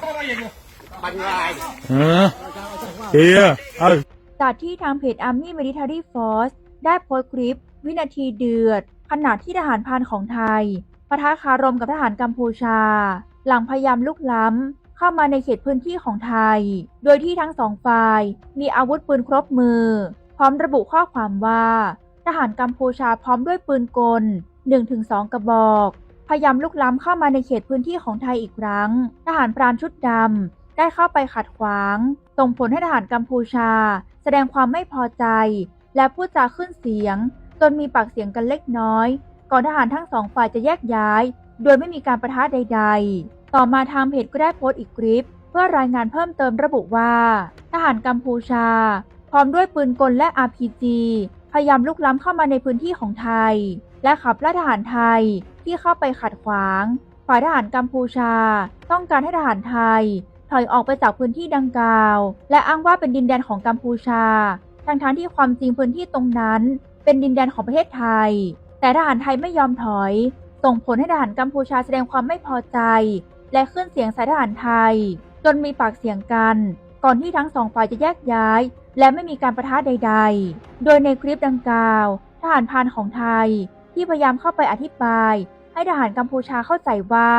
เข้ามาเองอยู่ปัญญาเออเฮียเอาจากที่ทางเพจ Army Military Force ได้โพสต์คลิป วินาทีเดือด ขณะที่ทหารพรานของไทยปะทะคารมกับทหารกัมพูชา หลังพยายามลุกล้ำ เข้ามาในเขตพื้นที่ของไทย โดยที่ทั้งสองฝ่าย มีอาวุธปืนครบมือ พร้อมระบุข้อความว่า ทหารกัมพูชาพร้อมด้วยปืนกล 1-2 กระบอก พยายามลุกล้ำเข้ามาในเขตพื้นที่ของไทยอีกครั้ง ทหารพรานชุดดำได้เข้าไปขัดขวางส่งผลให้ทหารกัมพูชา แสดงความไม่พอใจ และพูดจาขึ้นเสียง จนมีปากเสียงกันเล็กน้อย ก่อนทหารทั้งสองฝ่ายจะแยกย้าย โดยไม่มีการประทะใด ๆ ต่อมาทางเพจก็ได้โพสต์อีกคลิป เพื่อรายงานเพิ่มเติมระบุว่า ทหารกัมพูชา พร้อมด้วยปืนกลและ RPG พยายามลุกล้ำเข้ามาในพื้นที่ของไทย และขับไล่ทหารไทยที่เข้าไปขัดขวาง ฝ่ายทหารกัมพูชา ต้องการให้ทหารไทย ถอยออกไปจากพื้นที่ดังกล่าว และอ้างว่าเป็นดินแดนของกัมพูชาทั้งๆที่ความจริงพื้นที่ตรงนั้น เป็นดินแดนของประเทศไทย แต่ทหารไทยไม่ยอมถอย ส่งผลให้ทหารกัมพูชาแสดงความไม่พอใจ และขึ้นเสียงใส่ทหารไทย จนมีปากเสียงกัน ก่อนที่ทั้งสองฝ่ายจะแยกย้าย และไม่มีการประทะใด ๆ โดยในคลิปดังกล่าว ทหารพานของไทย ที่พยายามเข้าไปอธิบาย ให้ทหารกัมพูชาเข้าใจว่า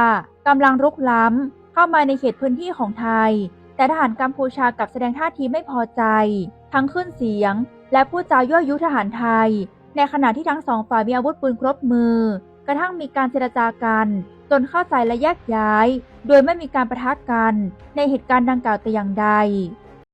กำลังรุกล้ำเข้ามาในเขตพื้นที่ของไทย แต่ทหารกัมพูชากลับแสดงท่าทีไม่พอใจ ทั้งขึ้นเสียง และพูดจายั่วยุทหารไทย ในขณะที่ทั้งสองฝ่ายมีอาวุธปืนครบมือ กระทั่งมีการเจรจากันจนเข้าใจและแยกย้าย โดยไม่มีการประทะกันในเหตุการณ์ดังกล่าวแต่อย่างใด